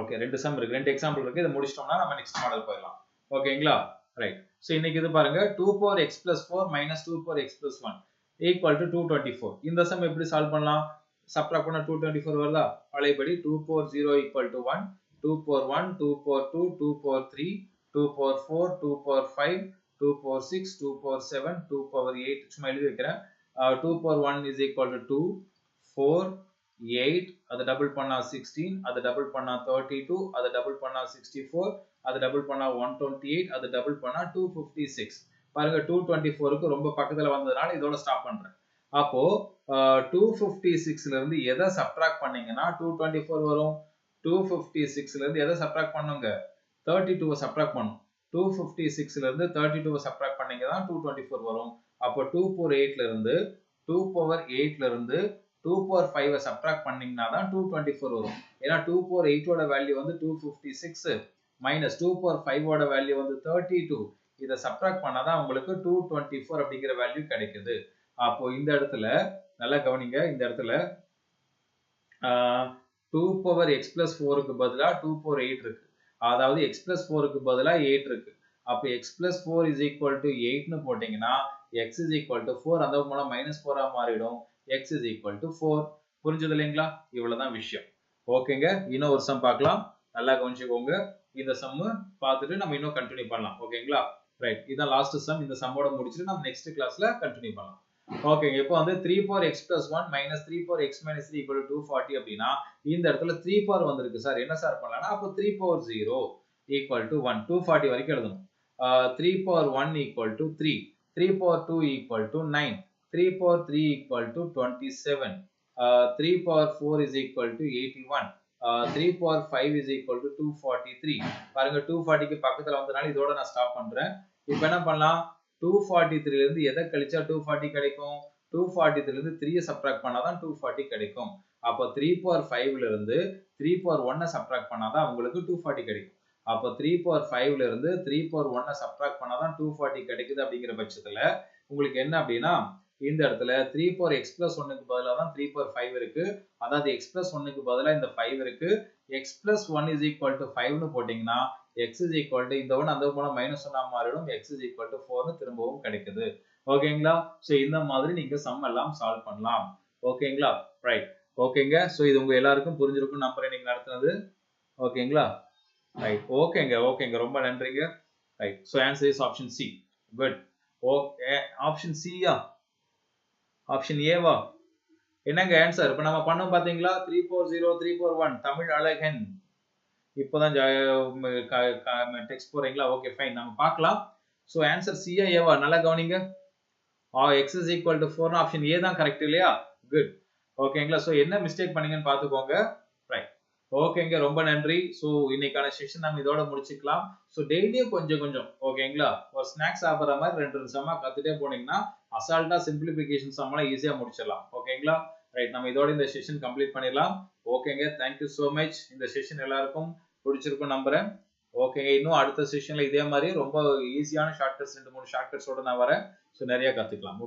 ஓகே ரெண்டு சம் இருக்கு. ரெண்டு எக்ஸாம்பிள் இருக்கு. இதை முடிச்சிட்டோம்னா நம்ம நெக்ஸ்ட் மாடல் போயிடலாம். ஓகேங்களா ரைட் ஸோ இன்னைக்கு இது பாருங்க. Two power x plus four minus two power x plus one equal to two twenty four இந்த சம் எப்படி சால்வ் பண்ணலாம் சப்ராக்ட் பண்ண டூ டுவெண்ட்டி ஃபோர் வருதா பழையபடி two four zero equal to one two four one two four two two four three two four four two four five two four six two four seven two power eight சும்மா எழுதி வைக்கிறேன் two four one is equal to two four eight அதை டபுள் பண்ணா சிக்ஸ்டீன் அதை டபுள் பண்ணா தேர்ட்டி டூ அதை டபுள் பண்ணா சிக்ஸ்டி ஃபோர் அதை டபுள் பண்ணா ஒன் டுவெண்ட்டி எயிட் அதை டபுள் பண்ணா டூ ஃபிஃப்டி சிக்ஸ் பாருங்க டூ டுவெண்ட்டி ஃபோருக்கு ரொம்ப பக்கத்தில் வந்ததுனால இதோட ஸ்டாப் பண்ணுறேன் அப்போ டூ ஃபிஃப்டி சிக்ஸ்ல இருந்து எதை சப்ட்ராக்ட் பண்ணீங்கன்னா டூ டுவெண்ட்டி ஃபோர் வரும். டூ ஃபிஃப்டி சிக்ஸ்ல இருந்து எதை சப்ட்ராக்ட் பண்ணுங்க? தேர்ட்டி டூவை சப்ட்ராக்ட் பண்ணும். டூ ஃபிஃப்டி சிக்ஸ்ல இருந்து தேர்ட்டி டூவை சப்ட்ராக்ட் பண்ணீங்க தான் டூ டுவெண்ட்டி ஃபோர் வரும். அப்போ டூ ஃபோர் எயிட்ல இருந்து டூ பவர் எயிட்ல இருந்து டூ பவர் ஃபைவை சப்ட்ராக்ட் பண்ணீங்கன்னா தான் டூ டுவெண்ட்டி ஃபோர் வரும். ஏன்னா டூ பவர் எயிட்டோட வேல்யூ வந்து two fifty six minus two power ஃபைவோட value வந்து தேர்ட்டி டூ இதை சப்ட்ராக்ட் பண்ணாதான் உங்களுக்கு டூ டுவெண்ட்டி ஃபோர் அப்படிங்கிற வேல்யூ கிடைக்குது. அப்போ இந்த இடத்துல நல்லா கவனிங்க இந்த இடத்துல டூ பவர் எக்ஸ் பிளஸ் ஃபோருக்கு பதிலாக டூ பவர் எயிட் இருக்கு. அதாவது எக்ஸ் பிளஸ் ஃபோருக்கு பதிலாக எயிட் இருக்கு. அப்போ x plus four is equal to எயிட்னு போட்டிங்கன்னா x is equal to four அந்த மூலம் மைனஸ் ஃபோராக மாறிடும். X is equal to four புரிஞ்சது இல்லைங்களா? இவ்வளவுதான் விஷயம். ஓகேங்க இன்னும் ஒரு சம் பார்க்கலாம். நல்லா கவனிச்சுக்கோங்க. இந்த சம்மு பார்த்துட்டு நம்ம இன்னும் கண்டினியூ பண்ணலாம். ஓகேங்களா? ரைட் இதான் லாஸ்ட் சம் இந்த சம்மோட முடிச்சுட்டு நம்ம நெக்ஸ்ட் கிளாஸ்ல கண்டினியூ பண்ணலாம். ஓகேங்க இப்போ வந்து three power x plus one minus three power x minus three equal to forty அப்படின்னா இந்த இடத்துல த்ரீ பவர் வந்திருக்கு சார் என்ன சார் பண்ணலாம்னா அப்போ three power zero equal to one to forty வரைக்கும் எழுதணும். Three power one equal to three three power two equal to nine three power three equal to twenty seven three power four is equal to eighty one three power five is equal to two forty three பாருங்க டூ ஃபார்ட்டிக்கு பக்கத்துல வந்தனால இதோட நான் ஸ்டாப் பண்றேன். இப்போ என்ன பண்ணலாம்? டூ ஃபார்ட்டி த்ரீல இருந்து எதை கழிச்சா டூ ஃபார்ட்டி கிடைக்கும்? டூ ஃபார்ட்டி த்ரீல இருந்து த்ரீயை சப்ராக்ட் பண்ணாதான் டூ ஃபார்ட்டி கிடைக்கும். அப்போ த்ரீ பவர் ஃபைவ்ல இருந்து த்ரீ பவர் ஒன்னை சப்ராக்ட் பண்ணாதான் உங்களுக்கு டூ ஃபார்ட்டி கிடைக்கும். அப்போ த்ரீ பவர் ஃபைவ்ல இருந்து த்ரீ பவர் ஒன்னை சப்ராக்ட் பண்ணாதான் டூ ஃபார்ட்டி கிடைக்குது அப்படிங்கிற பட்சத்தில் உங்களுக்கு என்ன அப்படின்னா இந்த இடத்துல த்ரீ பவர் எக்ஸ் பிளஸ் ஒன்னுக்கு பதிலாக தான் த்ரீ பவர் ஃபைவ் இருக்கு. அதாவது எக்ஸ் பிளஸ் ஒன்னுக்கு பதிலாக இந்த ஃபைவ் இருக்கு. X plus one is equal to ஃபைவ்னு போட்டிங்கன்னா எக்ஸ் இஸ் ஈக்குவல் டு இந்த ஒன்று அந்த போல மைனஸ் ஒன்னா மாறிடும். எக்ஸ் இஸ் ஈக்குவல் டு ஃபோர்னு திரும்பவும் கிடைக்குது. ஓகேங்களா ஸோ இந்த மாதிரி நீங்க சம் எல்லாம் சால்வ் பண்ணலாம். ஓகேங்களா ரைட் ஓகேங்க ஸோ இது உங்க எல்லாருக்கும் புரிஞ்சிருக்கும். நம்பர் நீங்க நடத்துனது. ஓகேங்களா ரைட் ஓகேங்க ஓகேங்க ரொம்ப நன்றிங்க. Right so answer is option C good okay option chia option ஏவா என்னங்க ஆன்சர் இப்போ நம்ம பண்ணோம் பார்த்தீங்களா three four zero three four one Tamil அழகன். இப்போதான் டெக்ஸ்ட் போறீங்களா ஓகே ஃபைன் நம்ம பார்க்கலாம். ஸோ ஆன்சர் சியா ஏவா நல்லா கவனிங்க. எக்ஸ் இஸ் ஈக்குவல் டு ஃபோர்னு ஆப்ஷன் ஏ தான் கரெக்ட் இல்லையா? குட் ஓகேங்களா ஸோ என்ன மிஸ்டேக் பண்ணீங்கன்னு பார்த்துக்கோங்க. ரைட் ஓகேங்க ரொம்ப நன்றி. ஸோ இன்னைக்கான செஷன் நம்ம இதோட முடிச்சுக்கலாம். ஸோ டெய்லியும் கொஞ்சம் கொஞ்சம். ஓகேங்களா ஒரு ஸ்நாக்ஸ் சாப்பிட்ற மாதிரி ரெண்டு நிமிஷமா கத்துட்டே போனீங்கன்னா அசால்ட்டா சிம்பிளிபிகேஷன் சம்மெல்லாம் ஈஸியாக முடிச்சிடலாம். ஓகேங்களா ரைட் நம்ம இதோட இந்த செஷன் கம்ப்ளீட் பண்ணிடலாம். ஓகேங்க தேங்க்யூ ஸோ மச் இந்த செஷன் எல்லாருக்கும் பிடிச்சிருக்கும் நம்புறேன். ஓகேங்க இன்னும் அடுத்த செஷன்ல இதே மாதிரி ரொம்ப ஈஸியான ஷார்ட்கட்ஸ் ரெண்டு மூணு ஷார்ட்கட்ஸோட நான் வரேன். ஸோ நிறைய கத்துக்கலாம்.